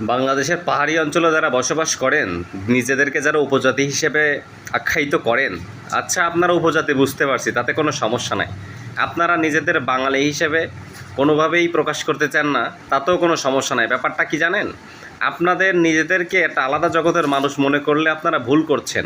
বাংলাদেশের পাহাড়ি অঞ্চলে যারা বসবাস করেন, নিজেদেরকে যারা উপজাতি হিসেবে আখ্যায়িত করেন আচ্ছা আপনারা উপজাতি বুঝতে পারছি, তাতে কোনো সমস্যা নাই। আপনারা নিজেদের বাঙালি হিসেবে কোনোভাবেই প্রকাশ করতে চান না, তাতেও কোনো সমস্যা নাই। ব্যাপারটা কি জানেন? আপনাদের নিজেদেরকে একটা আলাদা জগতের মানুষ মনে করলে আপনারা ভুল করছেন।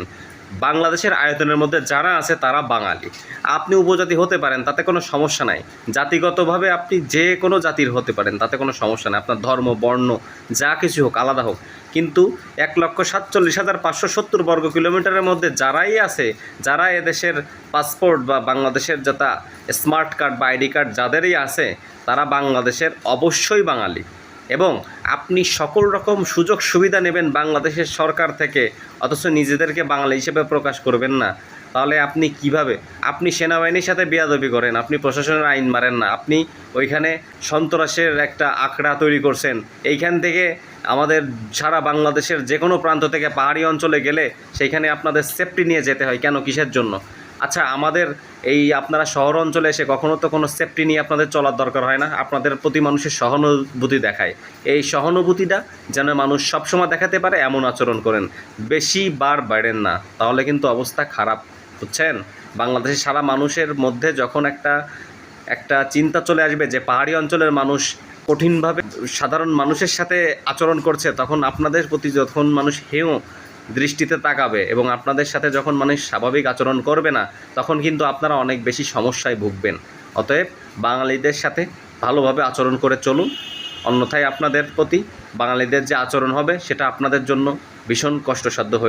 বাংলাদেশের আয়তনের মধ্যে যারা আছে তারা বাঙালি। আপনি উপজাতি হতে পারেন, তাতে কোনো সমস্যা নাই। জাতিগতভাবে আপনি যে কোনো জাতির হতে পারেন, তাতে কোনো সমস্যা নেই। আপনার ধর্ম, বর্ণ, যা কিছু হোক, আলাদা হোক। কিন্তু এক লক্ষ সাতচল্লিশ হাজার পাঁচশো সত্তর বর্গ কিলোমিটারের মধ্যে যারাই আছে, যারা এদেশের পাসপোর্ট বা বাংলাদেশের যথা স্মার্ট কার্ড বা আইডি কার্ড যাদেরই আছে, তারা বাংলাদেশের অবশ্যই বাঙালি। এবং আপনি সকল রকম সুযোগ সুবিধা নেবেন বাংলাদেশের সরকার থেকে, অথচ নিজেদেরকে বাঙালি হিসেবে প্রকাশ করবেন না। তাহলে আপনি কীভাবে? আপনি সেনাবাহিনীর সাথে বেয়াদবি করেন, আপনি প্রশাসনের আইন মারেন না। আপনি ওইখানে সন্ত্রাসের একটা আখড়া তৈরি করছেন। এইখান থেকে আমাদের সারা বাংলাদেশের যে কোনো প্রান্ত থেকে পাহাড়ি অঞ্চলে গেলে সেইখানে আপনাদের সেফটি নিয়ে যেতে হয়। কেন? কিসের জন্য? আচ্ছা আমাদের এই আপনারা শহর অঞ্চলে এসে কখনো তো কোনো সেফটি নিয়ে আপনাদের চলার দরকার হয় না। আপনাদের প্রতি মানুষের সহানুভূতি দেখায়। এই সহানুভূতিটা যেন মানুষ সবসময় দেখাতে পারে, এমন আচরণ করেন। বেশি বার বাড়েন না, তাহলে কিন্তু অবস্থা খারাপ, বুঝছেন? বাংলাদেশের সারা মানুষের মধ্যে যখন একটা একটা চিন্তা চলে আসবে যে পাহাড়ি অঞ্চলের মানুষ কঠিনভাবে সাধারণ মানুষের সাথে আচরণ করছে, তখন আপনাদের প্রতি যখন মানুষ হেয় দৃষ্টিতে তাকাবে এবং আপনাদের সাথে যখন মানুষ স্বাভাবিক আচরণ করবে না, তখন কিন্তু আপনারা অনেক বেশি সমস্যায় ভুগবেন। অতএব বাঙালিদের সাথে ভালোভাবে আচরণ করে চলুন। অন্যথায় আপনাদের প্রতি বাঙালিদের যে আচরণ হবে, সেটা আপনাদের জন্য ভীষণ কষ্টসাধ্য হয়ে